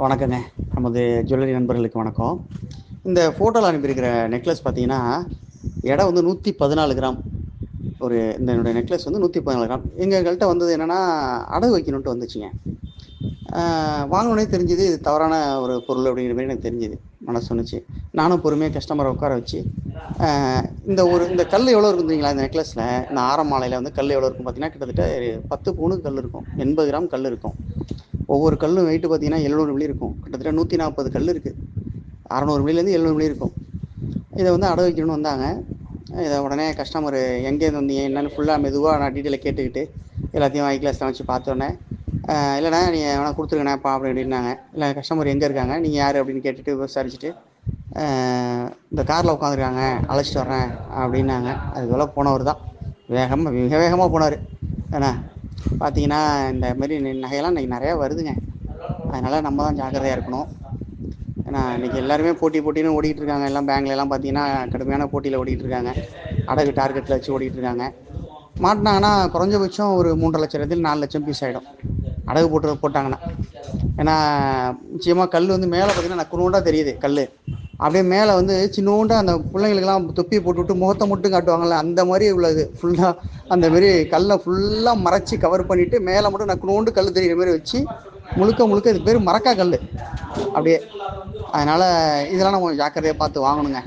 வணக்கங்க. நமது ஜுவல்லரி நண்பர்களுக்கு வணக்கம். இந்த ஃபோட்டோவில் அனுப்பியிருக்கிற நெக்லஸ் பார்த்தீங்கன்னா எடை வந்து நூற்றி பதினாலு கிராம். ஒரு இந்த என்னுடைய நெக்லஸ் வந்து நூற்றி பதினாலு கிராம். எங்கள்கிட்ட வந்தது என்னென்னா அடகு வைக்கணுன்ட்டு வந்துச்சுங்க. வாங்கினோடனே தெரிஞ்சுது இது தவறான ஒரு பொருள் அப்படிங்கிற மாதிரி எனக்கு தெரிஞ்சுது. மனசு சொன்னிச்சு. நானும் பொறுமையாக கஸ்டமரை உட்கார வச்சு இந்த ஒரு இந்த கல் எவ்வளோ இருந்தீங்களா இந்த நெக்லஸில் இந்த ஆரம் மாலையில் வந்து கல் எவ்வளோ இருக்கும் பார்த்தீங்கன்னா கிட்டத்தட்ட பத்து பவுனுக்கு கல் இருக்கும். எண்பது கிராம் கல் இருக்கும். ஒவ்வொரு கல்லும் வெயிட்டு பார்த்தீங்கன்னா எழுநூறு மில்லி இருக்கும். கிட்டத்தட்ட நூற்றி நாற்பது கல் இருக்குது அறநூறு மில்லிலேருந்து எழுநூறு மில்லி இருக்கும். இதை வந்து அடகு வைக்கணும்னு வந்தாங்க. இதை உடனே கஸ்டமர் எங்கேருந்து வந்தீங்க? என்னென்னு ஃபுல்லாக மெதுவாக நான் டீட்டெயிலை கேட்டுக்கிட்டு எல்லாத்தையும் ஐ கிளாஸில் வச்சு பார்த்தோன்னே இல்லைண்ணா நீங்கள் வேணால் கொடுத்துருங்கண்ணேப்பா அப்படி அப்படின்னாங்க. இல்லை கஸ்டமர் எங்கே இருக்காங்க? நீங்கள் யார்? அப்படின்னு கேட்டுட்டு விசாரிச்சுட்டு இந்த காரில் உட்காந்துருக்காங்க அழைச்சிட்டு வர்றேன் அப்படின்னாங்க. அதுக்குள்ள போனவர் தான் வேகமாக மிக வேகமாக போனார். ஏன்னா பார்த்தீங்கன்னா இந்த மாதிரி நகையெல்லாம் இன்னைக்கு நிறையா வருதுங்க. அதனால் நம்ம தான் ஜாக்கிரதையாக இருக்கணும். ஏன்னா இன்னைக்கு எல்லாருமே போட்டி போட்டின்னு ஓடிட்டு இருக்காங்க. எல்லாம் பேங்க்லலாம் பார்த்தீங்கன்னா கடுமையான போட்டியில் ஓடிட்டு இருக்காங்க. அடகு டார்கெட்டில் வச்சு ஓடிட்டுருக்காங்க மாட்டினாங்கன்னா குறைஞ்சபட்சம் ஒரு மூன்றரை லட்சத்தில் நாலு லட்சம் பீஸ் ஆகிடும் அடகு போட்டு போட்டாங்கன்னா. ஏன்னா நிச்சயமாக கல் வந்து மேலே பார்த்தீங்கன்னா குருண்டாக தெரியுது கல் அப்படியே மேலே வந்து சின்னோண்டா அந்த பிள்ளைங்களுக்கெல்லாம் தொப்பி போட்டுவிட்டு முகத்தை மட்டும் காட்டுவாங்கள்ல அந்த மாதிரி உள்ளது. ஃபுல்லாக அந்த மாரி கல்லை ஃபுல்லாக மறைச்சி கவர் பண்ணிவிட்டு மேலே மட்டும் நக்குனோண்டு கல் தெரிகிற மாதிரி வச்சு முழுக்க முழுக்க இது பேர் மரக்கா கல் அப்படியே. அதனால் இதெல்லாம் நம்ம ஜாக்கிரதையாக பார்த்து வாங்கணுங்க.